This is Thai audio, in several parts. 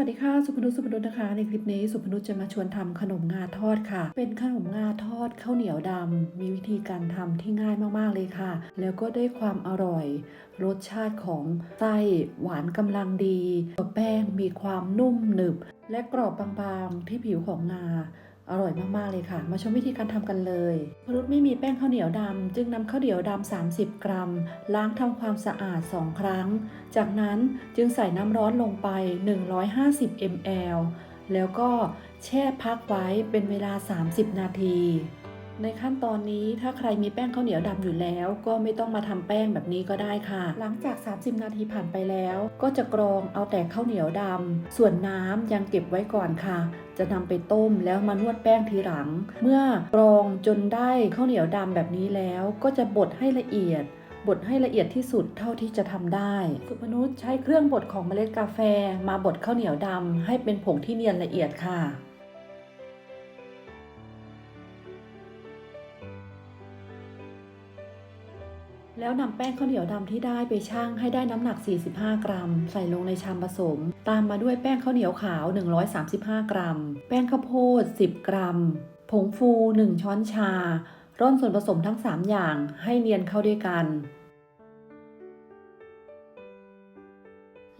วัสดีค่ะ สุพนุชสุพนุชนะคะ ในคลิปนี้สุพนุชจะมาชวนทำขนมงาทอดค่ะ เป็นขนมงาทอดข้าวเหนียวดำมีวิธีการทำที่ง่ายมากๆเลยค่ะ แล้วก็ได้ความอร่อย รสชาติของไส้หวานกำลังดีตัวแป้งมีความนุ่มหนึบ และกรอบบางๆที่ผิวของงา อร่อยมากๆเลยค่ะ มาชมวิธีการทำกันเลยพรุษไม่มีแป้งข้าวเหนียวดำจึงนำข้าวเหนียวดำ30 กรัม ล้างทำความสะอาด 2 ครั้ง จากนั้นจึงใส่น้ำร้อนลงไป 150 ml แล้วก็แช่พักไว้เป็นเวลา 30 นาที ในขั้นตอนนี้ถ้าใครมีแป้งข้าวเหนียวดำอยู่แล้ว ก็ไม่ต้องมาทำแป้งแบบนี้ก็ได้ค่ะ หลังจาก 30 นาทีผ่านไปแล้ว ก็จะกรองเอาแต่ข้าวเหนียวดำส่วนน้ำยังเก็บไว้ก่อนค่ะ จะนำไปต้มแล้วมานวดแป้งทีหลัง เมื่อกรองจนได้ข้าวเหนียวดำแบบนี้แล้ว ก็จะบดให้ละเอียดบดให้ละเอียดที่สุดเท่าที่จะทำได้ สุพนุชใช้เครื่องบดของเมล็ดกาแฟ มาบดข้าวเหนียวดำให้เป็นผงที่เนียนละเอียดค่ะ แล้วนำแป้งข้าวเหนียวดำที่ได้ไปชั่งให้ได้น้ำหนัก 45 กรัม ใส่ลงในชามผสม ตามมาด้วยแป้งข้าวเหนียวขาว 135 กรัม แป้งข้าวโพด 10 กรัม ผงฟู 1 ช้อนชา ร่อนส่วนผสมทั้ง 3 อย่างให้เนียนเข้าด้วยกัน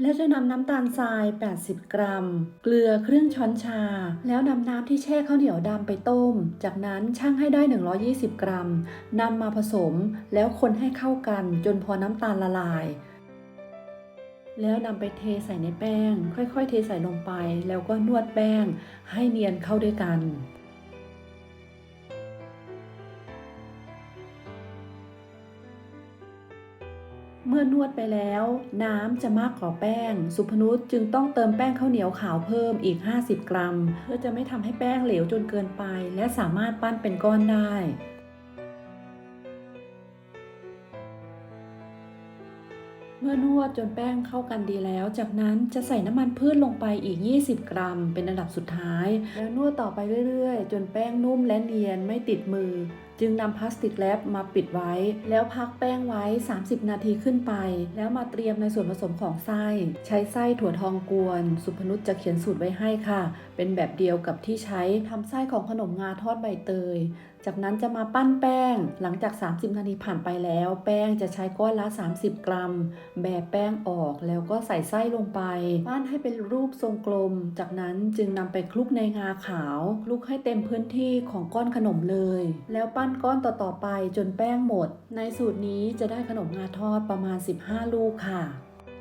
และจะนำน้ำตาลทราย 80 กรัม เกลือครึ่งช้อนชา แล้วนำน้ำที่แช่ข้าวเหนียวดำไปต้ม จากนั้นชั่งให้ได้ 120 กรัมนำมาผสม แล้วคนให้เข้ากันจนพอน้ำตาลละลาย แล้วนำไปเทใส่ในแป้ง ค่อยๆ เทใส่ลงไป แล้วก็นวดแป้ง ให้เนียนเข้าด้วยกัน เมื่อนวดไปแล้ว น้ำจะมากกว่าแป้ง สุพนุชจึงต้องเติมแป้งข้าวเหนียวขาวเพิ่มอีก 50 กรัม เพื่อจะไม่ทำให้แป้งเหลวจนเกินไป และสามารถปั้นเป็นก้อนได้เมื่อนวดจนแป้งเข้ากันดีแล้ว จากนั้นจะใส่น้ำมันพืชลงไปอีก 20 กรัม เป็นอันดับสุดท้าย แล้วนวดต่อไปเรื่อยๆ จนแป้งนุ่มและเนียนไม่ติดมือ จึงนำพลาสติกแรปมาปิดไว้ แล้วพักแป้งไว้ 30 นาทีขึ้นไป แล้วมาเตรียมในส่วนผสมของไส้ ใช้ไส้ถั่วทองกวน สุพนุชจะเขียนสูตรไว้ให้ค่ะ เป็นแบบเดียวกับที่ใช้ทำไส้ของขนมงาทอดใบเตย จากนั้นจะมาปั้นแป้ง หลังจาก 30 นาทีผ่านไปแล้ว แป้งจะใช้ก้อนละ 30 กรัม แบบแป้งออกแล้วก็ใส่ไส้ลงไป ปั้นให้เป็นรูปทรงกลม จากนั้นจึงนำไปคลุกในงาขาว คลุกให้เต็มพื้นที่ของก้อนขนมเลย แล้วปั้นก้อนต่อๆไปจนแป้งหมด ในสูตรนี้จะได้ขนมงาทอดประมาณ 15 ลูกค่ะ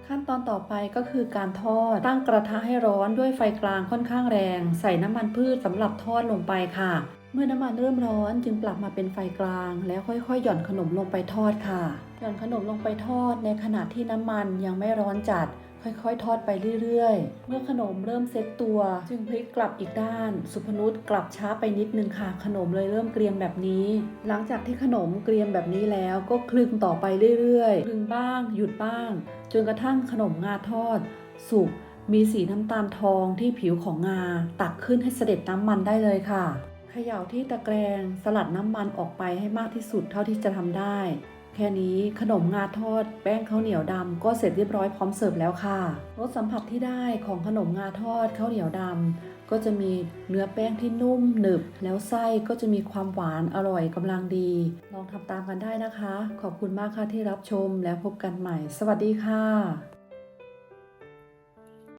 ขั้นตอนต่อไปก็คือการทอด ตั้งกระทะให้ร้อนด้วยไฟกลางค่อนข้างแรง ใส่น้ำมันพืชสำหรับทอดลงไปค่ะ เมื่อน้ำมันเริ่มร้อนจึงปรับมาเป็นไฟกลาง แล้วค่อยๆ หย่อนขนมลงไปทอดค่ะ หย่อนขนมลงไปทอดในขณะที่น้ำมันยังไม่ร้อนจัด ค่อยๆ ทอดไปเรื่อยๆ เมื่อขนมเริ่มเซ็ตตัว จึงพลิกกลับอีกด้าน สุพนุชกลับช้าไปนิดนึงค่ะ ขนมเลยเริ่มเกรียมแบบนี้ หลังจากที่ขนมเกรียมแบบนี้แล้วก็คลึงต่อไปเรื่อยๆ คลึงบ้าง หยุดบ้าง จนกระทั่งขนมงาทอด สุก มีสีน้ำตาลทองที่ผิวของงา ตักขึ้นให้เสด็จน้ำมันได้เลยค่ะเขย่าที่ตะแกรงสลัดน้ำมันออกไปให้มากที่สุดเท่าที่จะทำได้ แค่นี้ขนมงาทอด แป้งข้าวเหนียวดำก็เสร็จเรียบร้อยพร้อมเสิร์ฟแล้วค่ะรสสัมผัสที่ได้ของขนมงาทอดข้าวเหนียวดำก็จะมีเนื้อแป้งที่นุ่มหนึบ แล้วไส้ก็จะมีความหวานอร่อยกำลังดี ลองทำตามกันได้นะคะ ขอบคุณมากค่ะที่รับชมแล้วพบกันใหม่ สวัสดีค่ะ